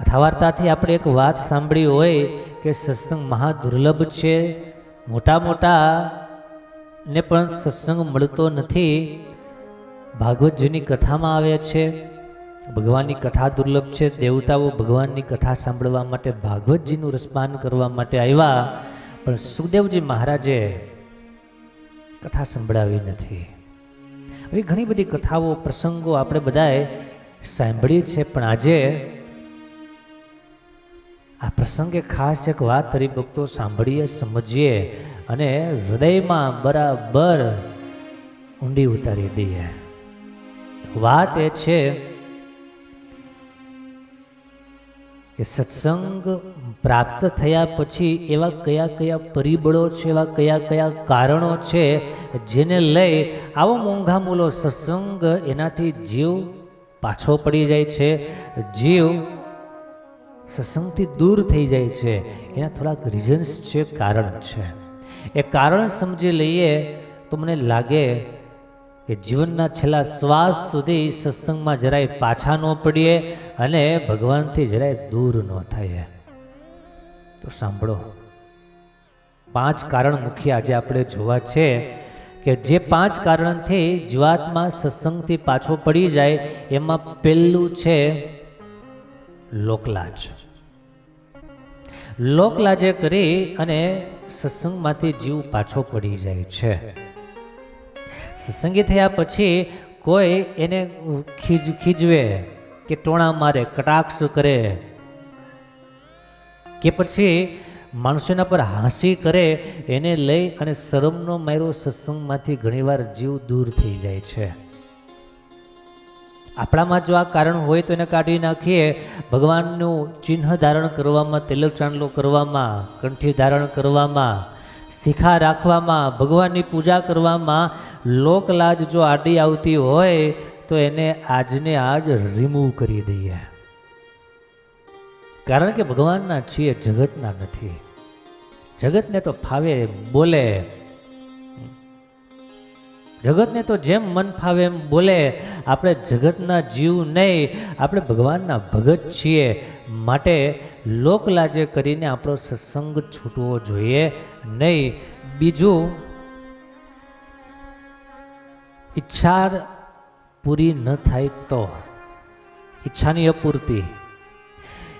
કથા વાર્તાથી આપણે એક વાત સાંભળી હોય કે સત્સંગ મહા દુર્લભ છે. મોટા મોટા ને પણ સત્સંગ મળતો નથી. ભાગવતજીની કથામાં આવે છે, ભગવાનની કથા દુર્લભ છે, દેવતાઓ ભગવાનની કથા સાંભળવા માટે ભાગવતજીનું રસપાન કરવા માટે આવ્યા, પણ સુખદેવજી મહારાજે કથા સંભળાવી નથી. આવી ઘણી બધી કથાઓ, પ્રસંગો આપણે બધાએ સાંભળી છે, પણ આજે પ્રસંગે ખાસ એક વાત હરિભક્તો સાંભળીએ, સમજીએ અને હૃદયમાં બરાબર ઊંડી ઉતારી દઈએ. વાત એ છે કે સત્સંગ પ્રાપ્ત થયા પછી એવા કયા કયા પરિબળો છે, એવા કયા કયા કારણો છે, જેને લઈ આવો મોંઘામૂલો સત્સંગ એનાથી જીવ પાછો પડી જાય છે. જીવ સત્સંગથી દૂર થઈ જાય છે. એના થોડાક રીઝન્સ છે, કારણ છે. એ કારણ સમજી લઈએ તો મને લાગે કે જીવનના છેલ્લા શ્વાસ સુધી સત્સંગમાં જરાય પાછા ન પડીએ અને ભગવાનથી જરાય દૂર ન થઈએ. તો સાંભળો. પાંચ કારણ મુખ્ય આજે આપણે જોવા છે કે જે પાંચ કારણથી જીવાતમાં સત્સંગથી પાછો પડી જાય, એમાં પહેલું છે લોકલાજ. લોકલાજે કરી અને સત્સંગમાંથી જીવ પાછો પડી જાય છે. સત્સંગી થયા પછી કોઈ એને ખીજ ખીજવે કે ટોણા મારે, કટાક્ષ કરે કે પછી માણસોના પર હાંસી કરે એને લઈ અને શરમનો માર્યો સત્સંગમાંથી ઘણીવાર જીવ દૂર થઈ જાય છે. આપણામાં જો આ કારણ હોય તો એને કાઢી નાખીએ. ભગવાનનું ચિહ્ન ધારણ કરવામાં, તિલક ચાંદલો કરવામાં, કંઠી ધારણ કરવામાં, શિખા રાખવામાં, ભગવાનની પૂજા કરવામાં લોકલાજ જો આડી આવતી હોય તો એને આજને આજ રિમૂવ કરી દઈએ. કારણ કે ભગવાનના છીએ, જગતના નથી. જગતને તો ફાવે, બોલે જગતને તો જેમ મન ફાવે એમ બોલે, આપણે જગતના જીવ નહીં, આપણે ભગવાનના ભગત છીએ. માટે લોકલાજે કરીને આપણો સત્સંગ છૂટવો જોઈએ નહીં. બીજું ઈચ્છા પૂરી ન થાય તો, ઈચ્છાની અપૂર્તિ.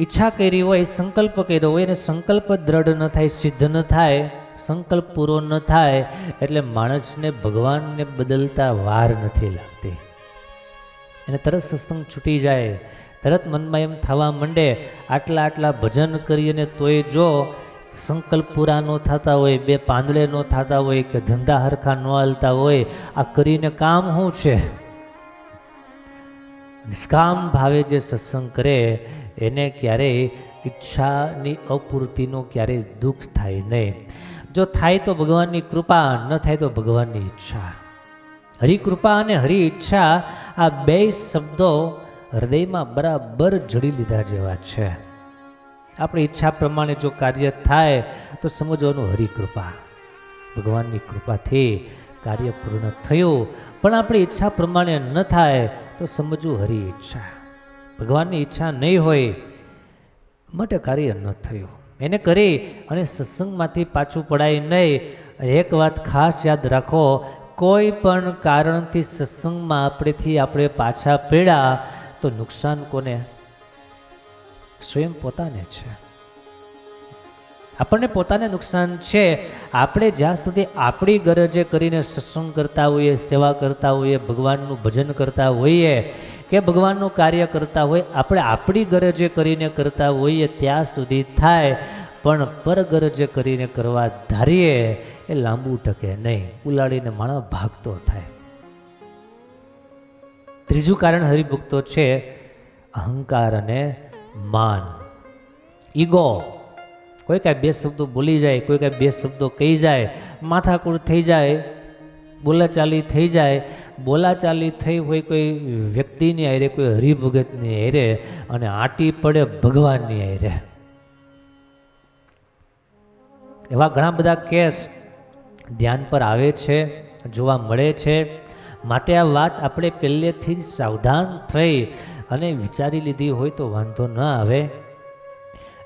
ઈચ્છા કરી હોય, સંકલ્પ કર્યો હોય અને સંકલ્પ દ્રઢ ન થાય, સિદ્ધ ન થાય સંકલ્પ પૂરો ન થાય એટલે માણસને ભગવાનને બદલતા વાર નથી લાગતી. એને તરત સત્સંગ છૂટી જાય, તરત મનમાં એમ થવા માંડે, આટલા આટલા ભજન કરીને તોય જો સંકલ્પ પૂરા ન થતા હોય, બે પાંદડે ન થતા હોય કે ધંધા હરખા ન હાલતા હોય, આ કરીને કામ શું છે? નિષ્કામ ભાવે જે સત્સંગ કરે, એને ક્યારેય ઈચ્છાની અપૂર્તિનો ક્યારેય દુઃખ થાય નહીં. જો થાય તો ભગવાનની કૃપા, ન થાય તો ભગવાનની ઈચ્છા. હરિકૃપા અને હરિ ઈચ્છા આ બે શબ્દો હૃદયમાં બરાબર જડી લીધા જેવા છે. આપણી ઈચ્છા પ્રમાણે જો કાર્ય થાય, તો સમજવાનું હરિકૃપા. ભગવાનની કૃપાથી કાર્ય પૂર્ણ થયું. પણ આપણી ઈચ્છા પ્રમાણે ન થાય, તો સમજવું હરિ ઈચ્છા. ભગવાનની ઈચ્છા નહીં હોય, માટે કાર્ય ન થયું. એને કરી અને સત્સંગમાંથી પાછું પડાય નહીં. એક વાત ખાસ યાદ રાખો, કોઈ પણ કારણથી સત્સંગમાં આપણેથી આપણે પાછા પીડા, તો નુકસાન કોને? સ્વયં પોતાને છે. આપણને પોતાને નુકસાન છે. આપણે જ્યાં સુધી આપણી ગરજે કરીને સત્સંગ કરતા હોઈએ, સેવા કરતા હોઈએ, ભગવાનનું ભજન કરતા હોઈએ કે ભગવાનનું કાર્ય કરતા હોય, આપણે આપણી ગરજે કરીને કરતા હોઈએ ત્યાં સુધી થાય, પણ પરગરજે કરીને કરવા ધારીએ, એ લાંબુ ટકે નહીં. ઉલાડીને માણસ ભાગતો થાય. ત્રીજું કારણ હરિભક્તો છે અહંકાર અને માન. ઈગો કોઈ કાંઈ બે શબ્દો બોલી જાય, કોઈ કાંઈ બે શબ્દો કહી જાય માથાકૂળ થઈ જાય, બોલાચાલી થઈ જાય બોલાચાલી થઈ હોય કોઈ વ્યક્તિની હારે, કોઈ હરિભગતની હારે અને આટી પડે ભગવાનની હારે. એવા ઘણા બધા કેસ ધ્યાન પર આવે છે, જોવા મળે છે. માટે આ વાત આપણે પહેલેથી જ સાવધાન થઈ અને વિચારી લીધી હોય તો વાંધો ન આવે.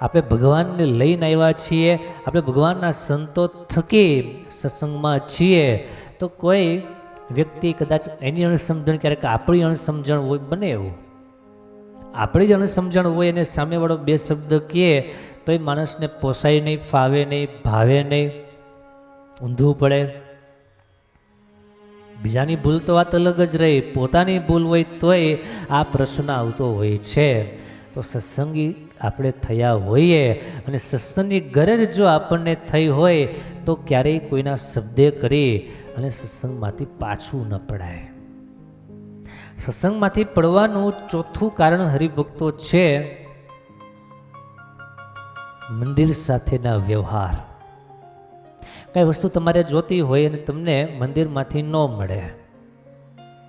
આપણે ભગવાનને લઈને આવ્યા છીએ, આપણે ભગવાનના સંતો થકી સત્સંગમાં છીએ, તો કોઈ વ્યક્તિ કદાચ એની અણસમજણ ક્યારેક આપણી અણસમજણ હોય, બને એવું. આપણી જ અણસમજણ હોય અને સામેવાળો બે શબ્દ કહે, તો એ માણસને પોસાય નહીં, ફાવે નહીં, ભાવે નહીં, ઊંધું પડે. બીજાની ભૂલ તો વાત અલગ જ રહી, પોતાની ભૂલ હોય તોય આ પ્રશ્ન આવતો હોય છે. તો સત્સંગી આપણે થયા હોઈએ અને સત્સંગની ગરજ જો આપણને થઈ હોય તો ક્યારેય કોઈના શબ્દે કરી અને સત્સંગમાંથી પાછું ન પડાય. સત્સંગમાંથી પડવાનું ચોથું કારણ હરિભક્તો છે મંદિર સાથેના વ્યવહાર. કઈ વસ્તુ તમારે જોતી હોય અને તમને મંદિરમાંથી ન મળે.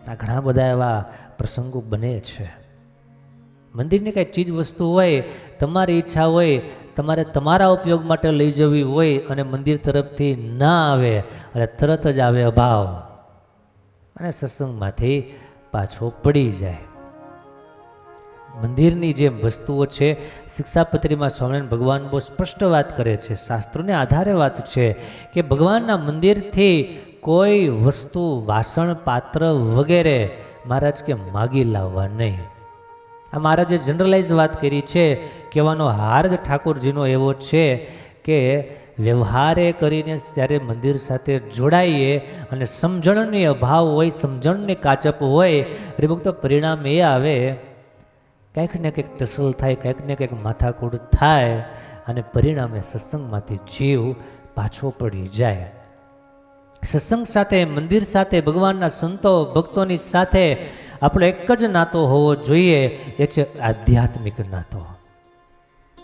આ ઘણા બધા એવા પ્રસંગો બને છે. મંદિરની કાંઈ ચીજ વસ્તુ હોય, તમારી ઈચ્છા હોય, તમારે તમારા ઉપયોગ માટે લઈ જવી હોય અને મંદિર તરફથી ના આવે અને તરત જ આવે અભાવ. અને સત્સંગમાંથી પાછો પડી જાય. મંદિરની જે વસ્તુઓ છે, શિક્ષાપત્રીમાં સ્વામિનારાયણ ભગવાન બહુ સ્પષ્ટ વાત કરે છે, શાસ્ત્રોને આધારે વાત છે કે ભગવાનના મંદિરથી કોઈ વસ્તુ, વાસણ, પાત્ર વગેરે મહારાજ કે માગી લાવવા નહીં. આ મહારાજે જનરલાઇઝ વાત કરી છે, કહેવાનો હાર્દ ઠાકોરજીનો એવો છે કે વ્યવહારે કરીને જ્યારે મંદિર સાથે જોડાઈએ અને સમજણની અભાવ હોય, સમજણની કાચપ હોય, હરિભક્તો પરિણામ એ આવે કંઈક ને કંઈક ટસલ થાય કંઈક ને કંઈક માથાકૂટ થાય અને પરિણામે સત્સંગમાંથી જીવ પાછો પડી જાય. સત્સંગ સાથે, મંદિર સાથે, ભગવાનના સંતો, ભક્તોની સાથે આપણો એક જ નાતો હોવો જોઈએ, એ છે આધ્યાત્મિક નાતો.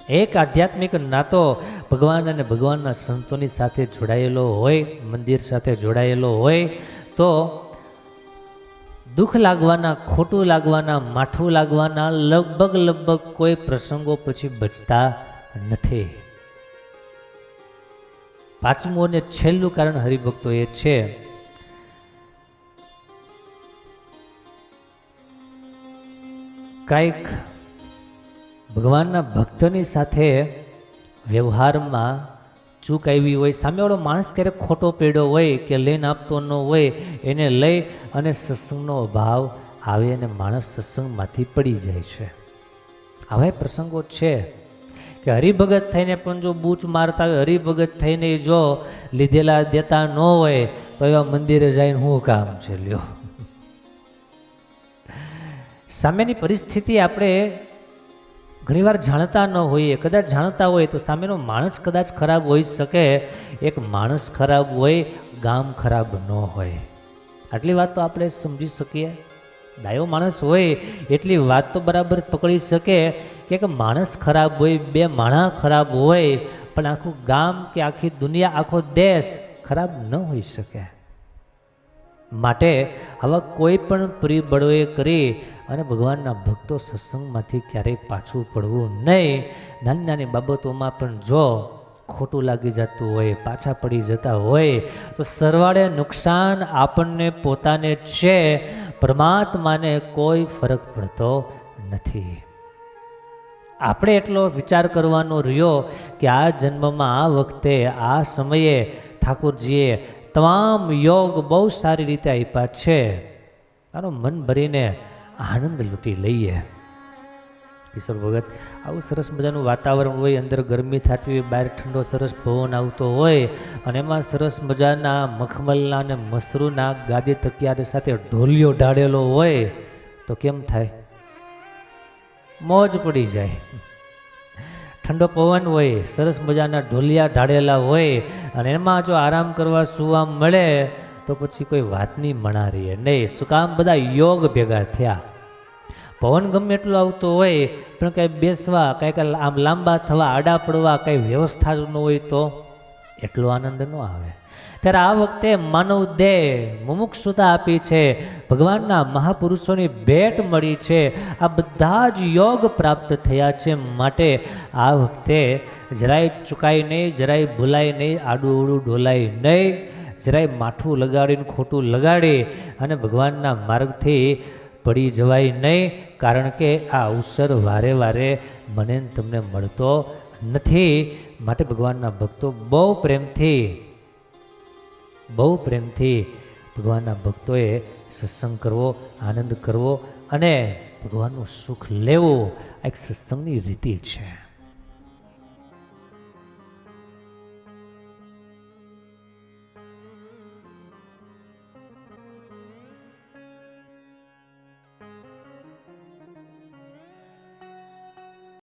એક આધ્યાત્મિક નાતો ભગવાન અને ભગવાનના સંતોની સાથે જોડાયેલો હોય, મંદિર સાથે જોડાયેલો હોય, તો દુઃખ લાગવાના, ખોટું લાગવાના, માઠું લાગવાના, લગભગ લગભગ કોઈ પ્રસંગો પછી બચતા નથી. પાંચમું અને છેલ્લું કારણ હરિભક્તો એ છે કાંઈક ભગવાનના ભક્તની સાથે વ્યવહારમાં ચૂક આવી હોય, સામેવાળો માણસ ક્યારેક ખોટો પેડો હોય કે લઈને આપતો ન હોય, એને લઈ અને સત્સંગનો અભાવ આવે અને માણસ સત્સંગમાંથી પડી જાય છે. આવા પ્રસંગો છે કે હરિભગત થઈને પણ જો બૂચ મારતા હોય, હરિભગત થઈને જો લીધેલા દેતા ન હોય, તો એવા મંદિરે જઈને શું કામ છે, લ્યો. સામેની પરિસ્થિતિ આપણે ઘણીવાર જાણતા ન હોઈએ. કદાચ જાણતા હોય તો સામેનો માણસ કદાચ ખરાબ હોઈ શકે. એક માણસ ખરાબ હોય, ગામ ખરાબ ન હોય. આટલી વાત તો આપણે સમજી શકીએ. ડાયો માણસ હોય, એટલી વાત તો બરાબર પકડી શકે કે એક માણસ ખરાબ હોય, બે માણા ખરાબ હોય, પણ આખું ગામ કે આખી દુનિયા, આખો દેશ ખરાબ ન હોઈ શકે. માટે આવા કોઈ પણ પરિબળોએ કરી અને ભગવાનના ભક્તો સત્સંગમાંથી ક્યારેય પાછું પડવું નહીં. નાની નાની બાબતોમાં પણ જો ખોટું લાગી જતું હોય, પાછા પડી જતા હોય, તો સરવાળે નુકસાન આપણને પોતાને છે. પરમાત્માને કોઈ ફરક પડતો નથી. આપણે એટલો વિચાર કરવાનો રહ્યો કે આ જન્મમાં આ વખતે, આ સમયે ઠાકોરજીએ તમામ યોગ બહુ સારી રીતે આપ્યા છે. આનો મન ભરીને આનંદ લૂંટી લઈએ. ઈશ્વર ભગત, આવું સરસ મજાનું વાતાવરણ હોય, અંદર ગરમી થતી હોય, બહાર ઠંડો સરસ પવન આવતો હોય, અને એમાં સરસ મજાના મખમલના અને મસરૂના ગાદી તકિયાર સાથે ઢોલિયો ઢાળેલો હોય, તો કેમ થાય? મોજ પડી જાય. ઠંડો પવન હોય, સરસ મજાના ઢોલિયા ઢાળેલા હોય, અને એમાં જો આરામ કરવા સુવા મળે, તો પછી કોઈ વાતની મણારીએ નહીં. શું કામ બધા યોગ ભેગા થયા? પવન ગમે એટલો આવતો હોય, પણ કાંઈ બેસવા, કાંઈક આમ લાંબા થવા, આડા પડવા, કાંઈ વ્યવસ્થા જ ન હોય તો એટલો આનંદ ન આવે. ત્યારે આ વખતે માનવ દેહ મુમુક્ષુતા આપી છે. ભગવાનના મહાપુરુષોની ભેટ મળી છે. આ બધા જ યોગ પ્રાપ્ત થયા છે માટે આ વખતે જરાય ચુકાય નહીં, જરાય ભૂલાય નહીં આડું ઉડું ડોલાય નહીં. જરાય માઠું લગાડીને ખોટું લગાડી અને ભગવાનના માર્ગથી પડી જવાય નહીં, કારણ કે આ અવસર વારે વારે મને તમને મળતો નથી. માટે ભગવાનના ભક્તો બહુ પ્રેમથી બહુ પ્રેમથી ભગવાનના ભક્તોએ સત્સંગ કરવો, આનંદ કરવો અને ભગવાનનું સુખ લેવું આ એક સત્સંગની રીતિ છે.